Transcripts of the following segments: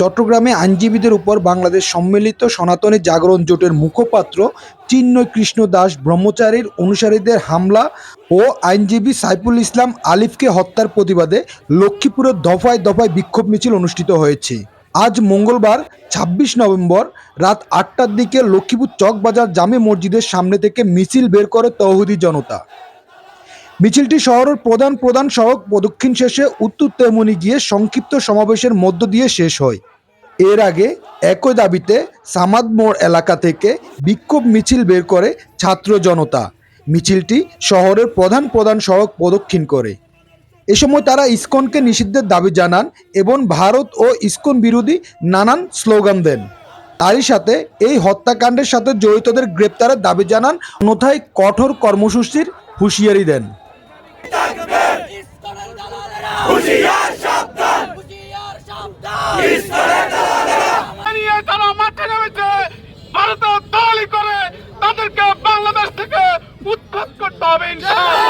চট্টগ্রামে আইনজীবীদের উপর বাংলাদেশ সম্মিলিত সনাতনী জাগরণ জোটের মুখপাত্র চিন্ময় কৃষ্ণ দাস ব্রহ্মচারীর অনুসারীদের হামলা ও আইনজীবী সাইফুল ইসলাম আলিফকে হত্যার প্রতিবাদে লক্ষ্মীপুরের দফায় দফায় বিক্ষোভ মিছিল অনুষ্ঠিত হয়েছে। আজ মঙ্গলবার, ছাব্বিশ নভেম্বর রাত আটটার দিকে লক্ষ্মীপুর চকবাজার জামে মসজিদের সামনে থেকে মিছিল বের করে তৌহিদি জনতা। মিছিলটি শহরের প্রধান প্রধান সড়ক প্রদক্ষিণ শেষে উত্তর তেমনি গিয়ে সংক্ষিপ্ত সমাবেশের মধ্য দিয়ে শেষ হয়। এর আগে একই দাবিতে সামাদ মোড় এলাকা থেকে বিক্ষোভ মিছিল বের করে ছাত্র জনতা। মিছিলটি শহরের প্রধান প্রধান সড়ক প্রদক্ষিণ করে। এ সময় তারা ইসকনকে নিষিদ্ধের দাবি জানান এবং ভারত ও ইসকন বিরোধী নানান স্লোগান দেন। তারই সাথে এই হত্যাকাণ্ডের সাথে জড়িতদের গ্রেপ্তারের দাবি জানান অন্যথায় কঠোর কর্মসূচির হুঁশিয়ারি দেন। হুঁশিয়ার সাবধান। হুঁশিয়ার সাবধান। নিয়ে তারা মাঠে নেমেছে ভারতের দলই করে তাদেরকে বাংলাদেশ থেকে উৎখাত করতে হবে ইনশাআল্লাহ।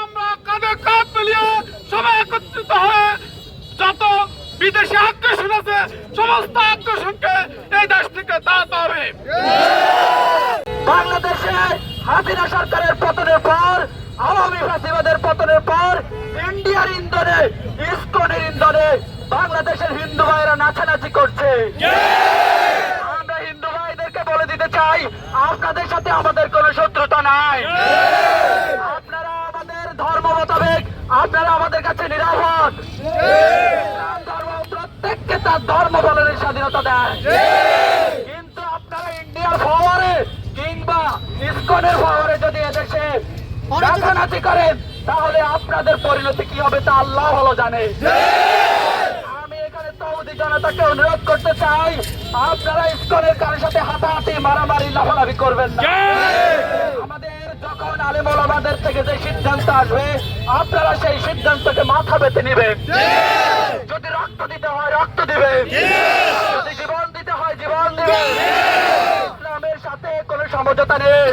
আমরা কাঁধে কাঁধ মিলিয়ে সবাই একত্রিত হয়ে যত বিদেশি আগ্রাসন আছে সমস্ত আগ্রাসনকে এই দেশ থেকে দাঁড়াতে হবে। বাংলাদেশে হাসিনা সরকারের পতনের পর আওয়ামী ফাঁসিবাদের পতনের পর ইন্ডিয়ার ইন্ধনে ইস্কনের ইন্ধনে বাংলাদেশের হিন্দু ভাইরা নাচানাচি করছে। আমরা হিন্দু ভাইদেরকে বলে দিতে চাই আপনাদের সাথে আমাদের কোনো শত্রুতা নাই। আপনারা আমাদের ধর্ম মোতাবেক আপনারা আমাদের কাছে নিরাপদ। ধর্ম প্রত্যেককে তার ধর্ম পালনের স্বাধীনতা দেয়। কিন্তু আপনারা ইন্ডিয়ার পাওয়ারে কিংবা ইসকনের পাওয়ারে যদি এদেশে রাজনীতি করেন তাহলে আপনাদের পরিণতি কি হবে তা আল্লাহ ভালো জানে। আমি এখানে তৌদি জনতাকে অনুরোধ করতে চাই, আপনারা ইসকনের কারোর সাথে হাতাহাতি, মারামারি, লাফালাফি করবেন না। আমাদের যখন আলিমুল থেকে যে সিদ্ধান্ত আসবে, আপনারা সেই সিদ্ধান্তকে মাথা পেতে নেবেন। যদি রক্ত দিতে হয়, রক্ত দিবে যদি জীবন দিতে হয়, জীবন দিবে ইসলামের সাথে কোনো সমঝোতা নেই।